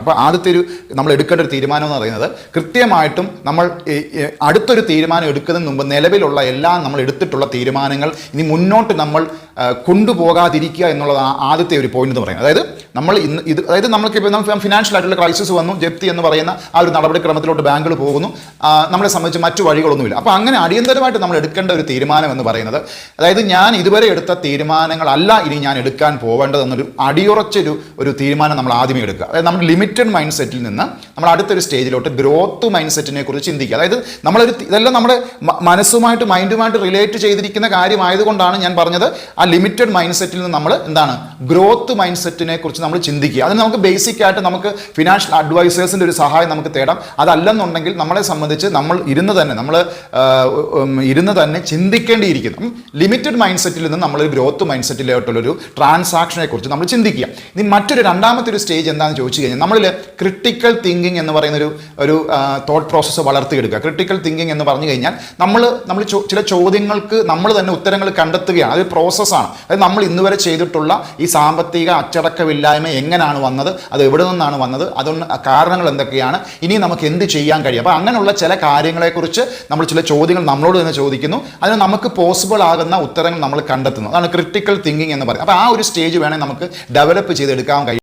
അപ്പോൾ ആദ്യത്തെ ഒരു നമ്മൾ എടുക്കേണ്ട ഒരു തീരുമാനം എന്ന് പറയുന്നത് കൃത്യമായിട്ടും നമ്മൾ അടുത്തൊരു തീരുമാനം എടുക്കുന്നതിന് മുമ്പ് നിലവിലുള്ള എല്ലാ നമ്മൾ എടുത്തിട്ടുള്ള തീരുമാനങ്ങൾ ഇനി മുന്നോട്ട് നമ്മൾ കൊണ്ടുപോകാതിരിക്കുക എന്നുള്ളതാണ് ആദ്യത്തെ ഒരു പോയിന്റ് എന്ന് പറയുന്നത്. അതായത് നമ്മൾ ഇന്ന് ഇത് അതായത് നമ്മൾക്ക് ഇപ്പോൾ ഫിനാൻഷ്യൽ ആയിട്ടുള്ള ക്രൈസിസ് വന്നു ജപ്തി എന്ന് പറയുന്ന ആ ഒരു നടപടിക്രമത്തിലോട്ട് ബാങ്കുകൾ പോകുന്നു. നമ്മളെ സംബന്ധിച്ച് മറ്റു വഴികളൊന്നുമില്ല. അപ്പോൾ അങ്ങനെ അടിയന്തരമായിട്ട് നമ്മൾ എടുക്കേണ്ട ഒരു തീരുമാനം എന്ന് പറയുന്നത് അതായത് ഞാൻ ഇതുവരെ എടുത്ത തീരുമാനങ്ങളല്ല ഇനി ഞാൻ എടുക്കാൻ പോവേണ്ടതെന്നൊരു അടിയുറച്ചൊരു ഒരു തീരുമാനം നമ്മൾ ആദ്യമേ എടുക്കുക. അതായത് നമ്മുടെ ലിമിറ്റഡ് മൈൻഡ് സെറ്റിൽ നിന്ന് നമ്മൾ അടുത്തൊരു സ്റ്റേജിലോട്ട് ഗ്രോത്ത് മൈൻഡ് സെറ്റിനെ കുറിച്ച് ചിന്തിക്കുക. അതായത് നമ്മളൊരു ഇതെല്ലാം നമ്മുടെ മനസ്സുമായിട്ട് മൈൻഡുമായിട്ട് റിലേറ്റ് ചെയ്തിരിക്കുന്ന കാര്യമായതുകൊണ്ടാണ് ഞാൻ പറഞ്ഞത്. ആ ലിമിറ്റഡ് മൈൻഡ് സെറ്റിൽ നിന്ന് നമ്മൾ എന്താണ്? ഗ്രോത്ത് മൈൻഡ് സെറ്റിനെ കുറിച്ച് നമ്മൾ ചിന്തിക്കുക. അതിന് നമുക്ക് ബേസിക് ആയിട്ട് നമുക്ക് ഫിനാൻഷ്യൽ അഡ്വൈസേഴ്സിന്റെ ഒരു സഹായം നമുക്ക് തേടാം. അതല്ലെന്നുണ്ടെങ്കിൽ നമ്മളെ സംബന്ധിച്ച് നമ്മൾ ഇരുന്ന് തന്നെ നമ്മൾ ഇരുന്ന് തന്നെ ചിന്തിക്കേണ്ടിയിരിക്കുന്നു. ലിമിറ്റഡ് മൈൻഡ് സെറ്റിൽ നിന്ന് നമ്മൾ ഗ്രോത്ത് മൈൻഡ് സെറ്റിലോട്ടുള്ളൊരു ട്രാൻസാക്ഷനെ കുറിച്ച് നമ്മൾ ചിന്തിക്കുക. ഇനി മറ്റൊരു രണ്ടാമത്തെ ഒരു സ്റ്റേജ് എന്താണെന്ന് ചോദിച്ചു കഴിഞ്ഞാൽ നമ്മളിൽ ക്രിട്ടിക്കൽ തിങ്കിങ് എന്ന് പറയുന്ന ഒരു ഒരു തോട്ട് പ്രോസസ്സ് വളർത്തിയെടുക്കുക. ക്രിട്ടിക്കൽ തിങ്കിങ് എന്ന് പറഞ്ഞു കഴിഞ്ഞാൽ നമ്മൾ നമ്മൾ ചില ചോദ്യങ്ങൾക്ക് നമ്മൾ തന്നെ ഉത്തരങ്ങൾ കണ്ടെത്തുകയാണ്. അതൊരു പ്രോസസ്സാണ് അതായത് നമ്മൾ ഇന്നുവരെ ചെയ്തിട്ടുള്ള ഈ സാമ്പത്തിക അച്ചടക്കമില്ലായ്മ എങ്ങനെയാണ് വന്നത് അത് എവിടെ നിന്നാണ് വന്നത് അതുകൊണ്ട് കാരണങ്ങൾ എന്തൊക്കെയാണ് ഇനി നമുക്ക് എന്ത് ചെയ്യാൻ കഴിയും? അപ്പോൾ അങ്ങനെയുള്ള ചില കാര്യങ്ങളെക്കുറിച്ച് നമ്മൾ ചില ചോദ്യങ്ങൾ നമ്മളോട് തന്നെ ചോദിക്കുന്നു. അതിന് നമുക്ക് പോസിബിൾ ആകുന്ന ഉത്തരങ്ങൾ നമ്മൾ കണ്ടെത്തുന്നു. അതാണ് ക്രിട്ടിക്കൽ തിങ്കിങ് എന്ന് പറയുന്നത്. അപ്പോൾ ആ ഒരു സ്റ്റേജ് വേണമെങ്കിൽ നമുക്ക് ഡെവലപ്പ് ചെയ്തെടുക്കാൻ കഴിയും.